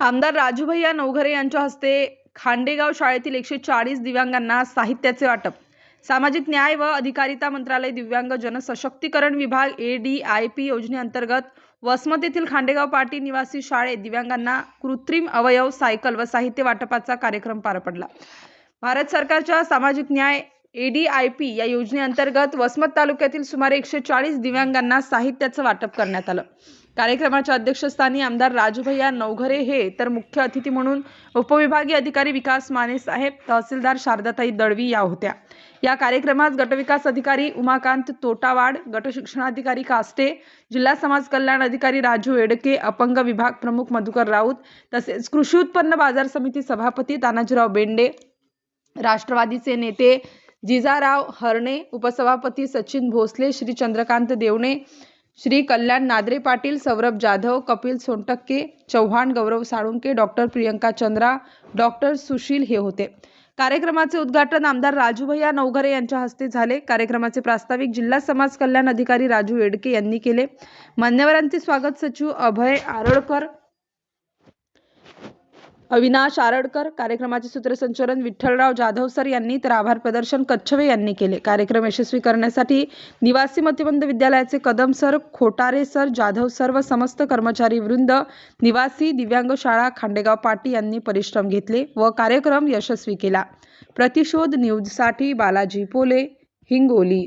आमदार राजूभैया नवघरे यांच्या हस्ते खांडेगाव शाळेतील एकशे चाळीस दिव्यांगांना साहित्याचे वाटप. सामाजिक न्याय व अधिकारिता मंत्रालय दिव्यांग जनसशक्तीकरण विभाग ए डी आय पी योजनेअंतर्गत वसमत येथील खांडेगाव पाटी निवासी शाळेत दिव्यांगांना कृत्रिम अवयव सायकल व साहित्य वाटपाचा कार्यक्रम पार पडला. भारत सरकारच्या सामाजिक न्याय एडीआयपी या योजनेअंतर्गत वसमत तालुक्यातील सुमारे एकशे चाळीस दिव्यांगांना साहित्याचं वाटप करण्यात आलं. कार्यक्रमाच्या अध्यक्षस्थानी आमदार राजभैया नवघरे हे तर मुख्य अतिथी म्हणून उपविभागीय अधिकारी विकास माने साहेब तहसीलदार शारदाताई दळवी या होत्या. या कार्यक्रमात गटविकास अधिकारी उमाकांत तोटावाड गट शिक्षणाधिकारी कास्टे जिल्हा समाज कल्याण अधिकारी राजू एडके अपंग विभाग प्रमुख मधुकर राऊत तसेच कृषी उत्पन्न बाजार समिती सभापती तानाजीराव बेंडे राष्ट्रवादीचे नेते जिजाराव हरणे उपसभापती सचिन भोसले श्री चंद्रकांत देवणे श्री कल्याण नादरे पाटील सौरभ जाधव कपिल सोनटक्के चव्हाण गौरव साळुंके डॉक्टर प्रियंका चंद्रा डॉक्टर सुशील हे होते. कार्यक्रमाचे उद्घाटन आमदार राजूभैया नवघरे यांच्या हस्ते झाले. कार्यक्रमाचे प्रास्ताविक जिल्हा समाज कल्याण अधिकारी राजू येडके यांनी केले. मान्यवरांचे स्वागत सचिव अभय आरळकर अविनाश आरडकर कार्यक्रमाचे सूत्रसंचालन विठ्ठलराव जाधव सर यांनी तर आभार प्रदर्शन कच्छवे यांनी केले. कार्यक्रम यशस्वी करण्यासाठी निवासी मतिमंद विद्यालयाचे Kadam sir Khotare sir Jadhav sir व समस्त कर्मचारी वृंद निवासी दिव्यांग शाळा खांडेगाव पाटी यांनी परिश्रम घेतले व कार्यक्रम यशस्वी केला. प्रतिशोध न्यूजसाठी बालाजी पोले हिंगोली.